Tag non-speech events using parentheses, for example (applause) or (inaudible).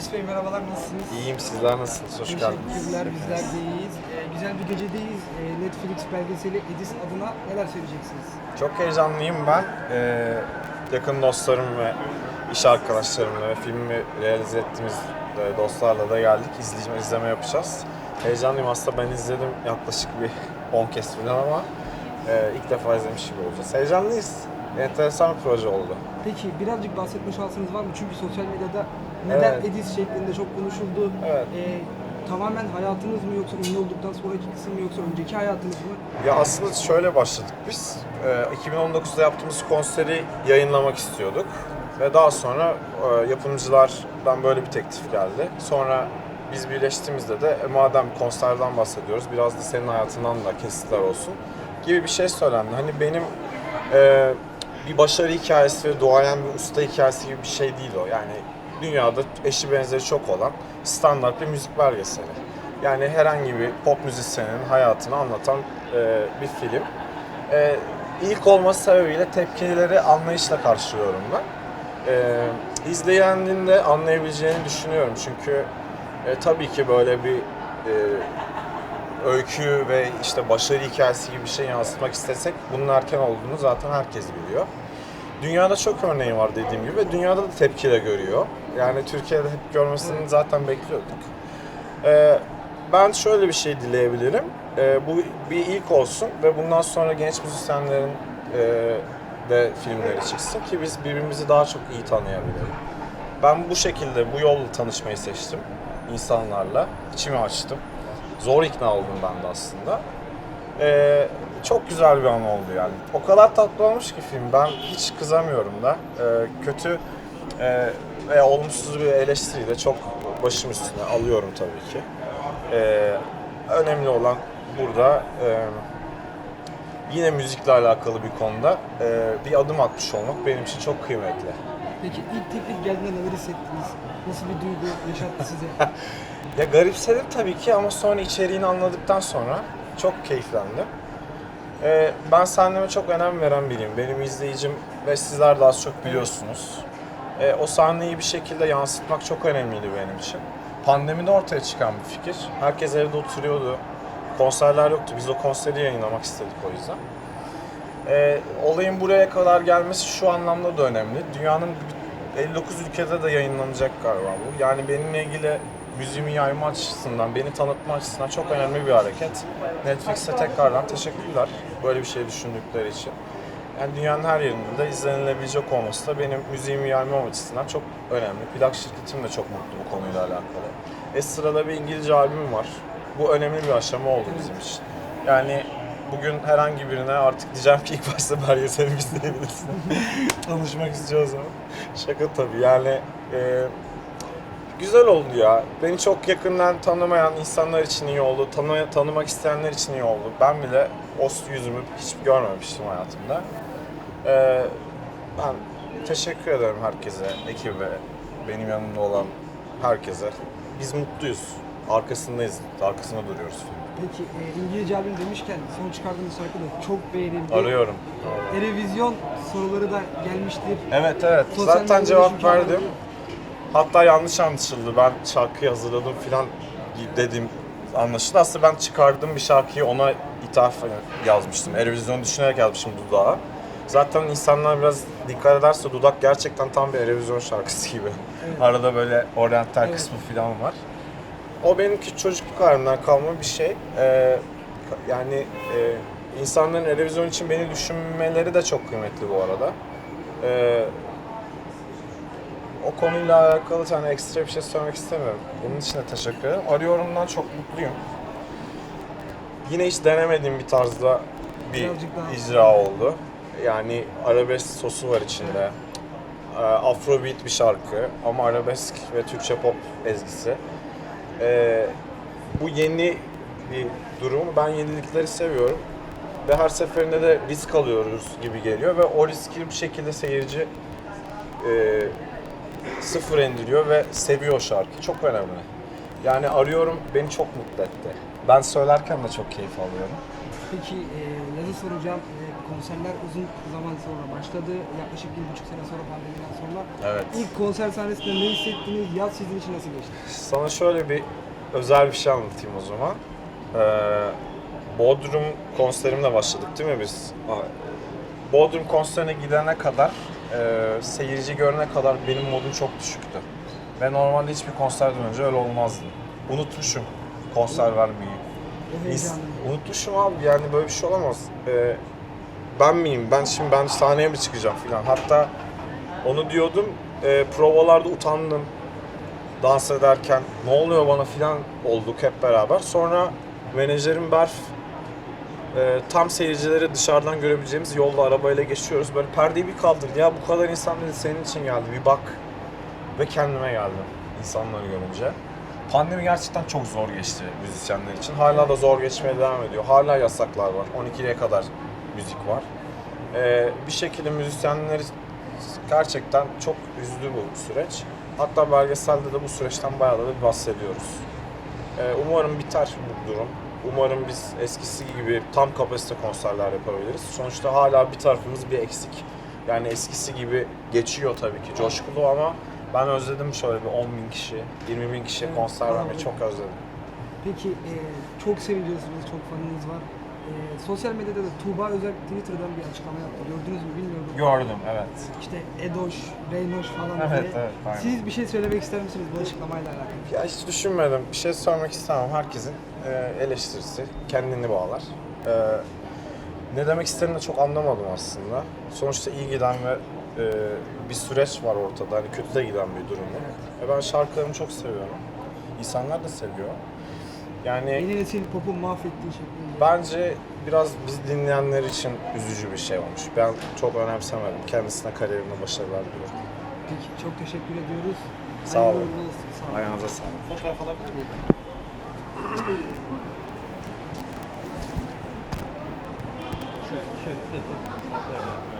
Edis Bey merhabalar nasılsınız? İyiyim sizler nasılsınız? Hoş geldiniz. Teşekkürler bizler de iyiyiz. Ee, güzel bir gecedeyiz. Ee, Netflix belgeseli Edis adına neler söyleyeceksiniz? Çok heyecanlıyım ben. Ee, yakın dostlarım ve iş arkadaşlarımla ve filmi realize ettiğimiz e, dostlarla da geldik. İzleyme, izleme yapacağız. Heyecanlıyım aslında ben izledim yaklaşık bir 10 kez falan ama e, ilk defa izlemiş gibi olacağız. Heyecanlıyız. Enteresan bir proje oldu. Peki birazcık bahsetme şansınız var mı? Çünkü sosyal medyada neden Evet. Edis şeklinde çok konuşuldu. Evet. Ee, tamamen hayatınız mı yoksa ünlü olduktan sonraki kısım mı yoksa önceki hayatınız mı? Ya aslında şöyle başladık biz. Ee, 2019'da yaptığımız konseri yayınlamak istiyorduk. Ve daha sonra e, yapımcılardan böyle bir teklif geldi. Sonra biz birleştiğimizde de e, madem konserden bahsediyoruz biraz da senin hayatından da kesitler olsun gibi bir şey söylendi. Hani benim e, bir başarı hikayesi ve doğayan bir usta hikayesi gibi bir şey değil o. Yani dünyada eşi benzeri çok olan standart bir müzik belgeseli. Yani herhangi bir pop müzisyenin hayatını anlatan e, bir film. E, ilk olması sebebiyle tepkileri anlayışla karşılıyorum ben. E, izleyenin de anlayabileceğini düşünüyorum çünkü e, tabii ki böyle bir e, öykü ve işte başarı hikayesi gibi bir şey yansıtmak istesek bunun erken olduğunu zaten herkes biliyor. Dünyada çok örneği var dediğim gibi ve dünyada da tepki de görüyor. Yani Türkiye'de hep görmesini zaten bekliyorduk. Ee, ben şöyle bir şey dileyebilirim. Ee, bu bir ilk olsun ve bundan sonra genç müzisyenlerin e, de filmleri çıksın ki biz birbirimizi daha çok iyi tanıyabilirim. Ben bu şekilde, bu yolla tanışmayı seçtim insanlarla. İçimi açtım. Zor ikna oldum ben de aslında. Ee, çok güzel bir an oldu yani. O kadar tatlı olmuş ki film. Ben hiç kızamıyorum da. Ee, kötü e, veya olumsuz bir eleştiriyi de çok başım üstüne alıyorum tabii ki. Ee, önemli olan burada e, yine müzikle alakalı bir konuda e, bir adım atmış olmak benim için çok kıymetli. Peki ilk teklif geldiğinde neler hissettiniz? Nasıl bir duygu yaşattı size? (laughs) Ya garipsedim tabii ki ama sonra içeriğini anladıktan sonra çok keyiflendim. Ee, ben sahneme çok önem veren biriyim. Benim izleyicim ve sizler de az çok biliyorsunuz. Ee, o sahneyi bir şekilde yansıtmak çok önemliydi benim için. Pandemide ortaya çıkan bir fikir. Herkes evde oturuyordu. Konserler yoktu. Biz o konseri yayınlamak istedik o yüzden. Ee, olayın buraya kadar gelmesi şu anlamda da önemli. Dünyanın 59 ülkede de yayınlanacak galiba bu. Yani benimle ilgili müziğimi yayma açısından, beni tanıtma açısından çok önemli bir hareket. Netflix'e tekrardan teşekkürler böyle bir şey düşündükleri için. Yani dünyanın her yerinde de izlenilebilecek olması da benim müziğimi yaymam açısından çok önemli. Plak şirketim de çok mutlu bu konuyla alakalı. E sırada bir İngilizce albüm var. Bu önemli bir aşama oldu bizim için. Yani bugün herhangi birine artık diyeceğim ki ilk başta belgeselimi izleyebilirsin. (laughs) Tanışmak istiyorsan. Şaka tabii yani e, güzel oldu ya. Beni çok yakından tanımayan insanlar için iyi oldu. Tanı, tanımak isteyenler için iyi oldu. Ben bile o yüzümü hiç görmemiştim hayatımda. E, ben teşekkür ederim herkese, ekibe, benim yanımda olan herkese. Biz mutluyuz. Arkasındayız, arkasında duruyoruz. Peki e, İngilizce albüm demişken son çıkardığınız şarkı da çok beğenildi. Arıyorum. Erevizyon soruları da gelmiştir. Evet evet. Sosyal Zaten medyada cevap çünkü verdim. anladım. Hatta yanlış anlaşıldı. Ben şarkıyı hazırladım filan dedim anlaşıldı. Aslında ben çıkardığım bir şarkıyı ona ithaf yazmıştım. Eurovision düşünerek yazmışım Dudak'a. Zaten insanlar biraz dikkat ederse Dudak gerçekten tam bir Eurovision şarkısı gibi. Arada böyle oryantal kısmı filan var. O benimki çocukluk halimden kalma bir şey. Ee, yani e, insanların Eurovision için beni düşünmeleri de çok kıymetli bu arada. Ee, o konuyla alakalı tane ekstra bir şey söylemek istemiyorum. Bunun için de teşekkür ederim. Arıyorumdan çok mutluyum. Yine hiç denemediğim bir tarzda bir icra oldu. Yani arabesk sosu var içinde. Ee, Afrobeat bir şarkı ama arabesk ve Türkçe pop ezgisi. Ee, bu yeni bir durum. Ben yenilikleri seviyorum. Ve her seferinde de risk alıyoruz gibi geliyor ve o riski bir şekilde seyirci e, sıfır indiriyor ve seviyor o şarkıyı. Çok önemli. Yani arıyorum beni çok mutlu etti. Ben söylerken de çok keyif alıyorum. Peki e, yazı soracağım. E, konserler uzun zaman sonra başladı. Yaklaşık bir buçuk sene sonra pandemiden sonra. Evet. İlk konser sahnesinde ne hissettiniz? Yaz sizin için nasıl geçti? Sana şöyle bir özel bir şey anlatayım o zaman. Ee, Bodrum konserimle başladık değil mi biz? Bodrum konserine gidene kadar, e, seyirci görene kadar benim modum çok düşüktü. Ve normalde hiçbir konserden önce öyle olmazdı. Unutmuşum konser vermeyi. Biz, unutmuşum abi yani böyle bir şey olamaz. Ee, ben miyim? Ben şimdi ben sahneye mi çıkacağım filan. Hatta onu diyordum. e, provalarda utandım. Dans ederken ne oluyor bana filan olduk hep beraber. Sonra menajerim Berf e, tam seyircileri dışarıdan görebileceğimiz yolda arabayla geçiyoruz. Böyle perdeyi bir kaldırdı. Ya bu kadar insan dedi senin için geldi bir bak. Ve kendime geldim insanları görünce. Pandemi gerçekten çok zor geçti müzisyenler için. Hala da zor geçmeye devam ediyor. Hala yasaklar var. 12'ye kadar müzik var. Ee, bir şekilde müzisyenleri gerçekten çok üzdü bu süreç. Hatta belgeselde de bu süreçten bayağı da bahsediyoruz. Ee, umarım biter bu durum. Umarım biz eskisi gibi tam kapasite konserler yapabiliriz. Sonuçta hala bir tarafımız bir eksik. Yani eskisi gibi geçiyor tabii ki coşkulu ama ben özledim şöyle bir 10 bin kişi, 20 bin kişiye Evet, konser vermeyi anladım. çok özledim. Peki e, çok seviliyorsunuz, çok fanınız var. E, sosyal medyada da Tuğba Özel Twitter'dan bir açıklama yaptı. Gördünüz mü bilmiyorum. Gördüm, evet. İşte Edoş, Reynoş falan Evet, diye. evet, aynen. Siz bir şey söylemek ister misiniz bu açıklamayla alakalı? Ya hiç düşünmedim. Bir şey sormak istemem. Herkesin e, eleştirisi kendini bağlar. E, ne demek istediğini de çok anlamadım aslında. Sonuçta iyi giden ve e, bir süreç var ortada. Hani kötü de giden bir durum yok. E, ben şarkılarımı çok seviyorum. İnsanlar da seviyor. Yani Yeni nesil popu mahvettiği şeklinde. bence biraz biz dinleyenler için üzücü bir şey olmuş. Ben çok önemsemedim. Kendisine kariyerine başarılar diliyorum. Peki çok teşekkür ediyoruz. Sağ Hayırlı olun. uğurlu olsun. Sağ olun. Ayağınıza sağlık. Fotoğraf alabilir miyim? Şöyle, şöyle.